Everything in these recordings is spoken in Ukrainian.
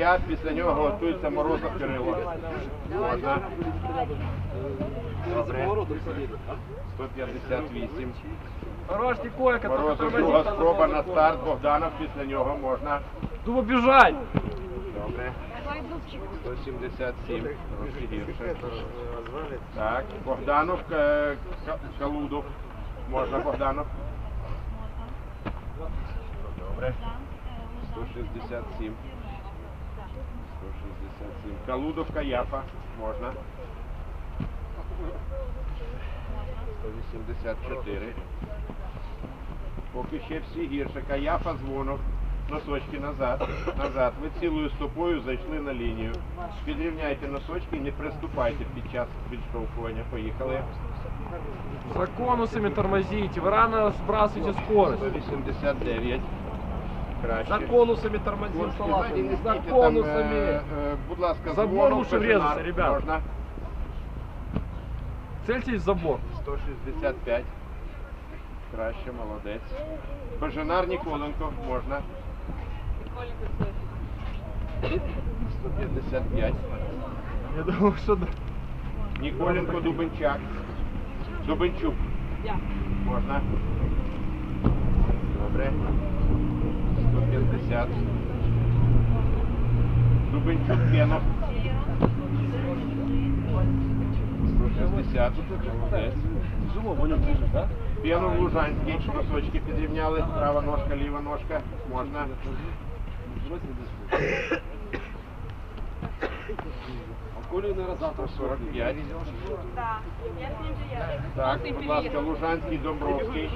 я, після нього готується Морозов Кирило. Можна. Добре. 158. Хорош, койка, Морозов друга спроба на старт, Богданов після нього можна. Думаю, бежать. Добре. 177. Трошки гірше. Так, Богданов, К- К- Калудов. Можна Богданов. Добре. 167. 167. Калудов, Каяфа. Можна. 184. Поки ще всі гірше. Каяфа дзвонок. Носочки назад. Назад. Ви цілою стопою зайшли на лінію. Підрівняйте носочки і не приступайте під час відштовхування. Поїхали. За конусами тормозите. Вы рано сбрасываете скорость. 189. Краще. За конусами тормозим не За конусами. е, е, будь ласка, Забор лучше врезаться, ребят. Можна. Цельтесь в забор. 165. Краще, молодець. Бежанар Ніколенко. Можна. 155. Я думал, что... да. Ніколенко Дубенчак. Дубенчук. Можна. Добре. 150. Дубенчук Кенов. 160. Молодець. Тяжело, Ваня, движешь, да? П'янов Лужанський. Носочки підрівняли. Права ножка, ліва ножка. Можна. А Коля, наверное, завтра 45. Да, я с ним же я. Так, будь ласка, Лужанський, Домбровський.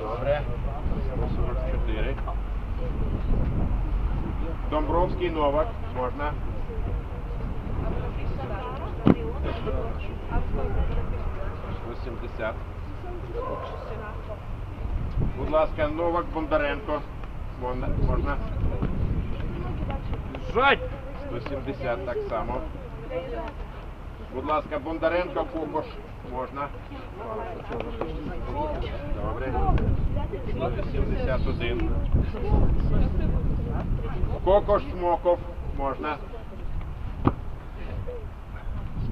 Добре. 144. Домбровський, Новак. Можна. 170. Будь ласка, Новак, Бондаренко. Можна. Можна. Жать! 170 так само. Будь ласка, Бондаренко, Кокош. Можна. Добре. 181. Кокош Смоков. Можна.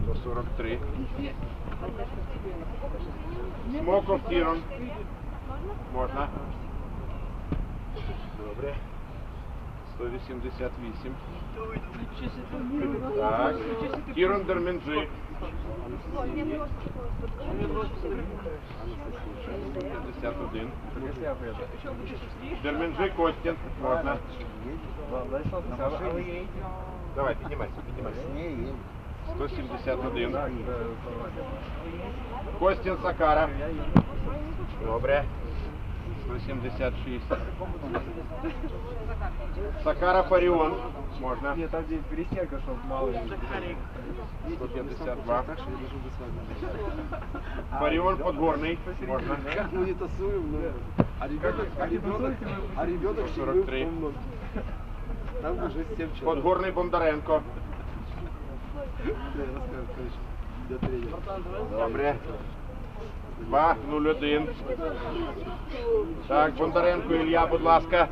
143. Смоков Тірон. Можна. Добре. 188. Так. Кірон Дерменджи. 51. Дерменджи Костін. Можна. Давай, піднімайся, піднімайся. 171. Костін Сакара. Добре. 176. Сакара Фаріон. Можна. Нет, там где перестерка, чтобы мало ли. 152. Фаріон Подгорний. Можна. Как мы не тасуем, но... А ребенок, а ребенок, а ребенок 43. помнут. Там уже 7 человек. Подгорний Бондаренко. Добре. 2-0-1. Так, Бондаренко Ілля, будь ласка.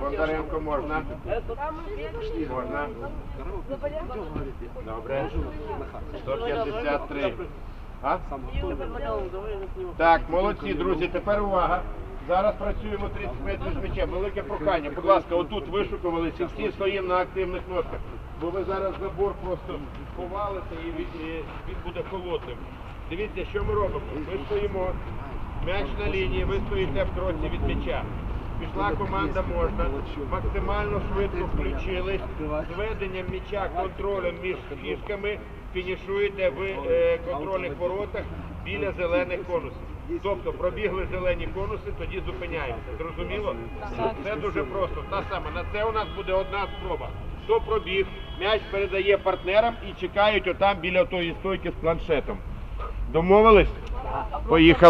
Бондаренко можна. Можна. Добре. 153. А? Так, молодці, друзі, тепер увага. Зараз працюємо 30 метрів з м'ячем. Велике прохання. Будь ласка, отут вишукувалися, всі стоїмо на активних ножках. Бо ви зараз забор просто повалите і і він буде холодним. Дивіться, що ми робимо. Ми стоїмо, м'яч на лінії, ви стоїте в кроці від м'яча. Пішла команда можна, максимально швидко включились, з веденням м'яча контролем між фішками фінішуєте в е, контрольних воротах біля зелених конусів. Тобто пробігли зелені конуси, тоді зупиняємося. Зрозуміло? Це дуже просто. Та саме на це у нас буде одна спроба. Хто пробіг, м'яч передає партнерам і чекають отам біля тої стойки з планшетом. Домовились? Поїхали.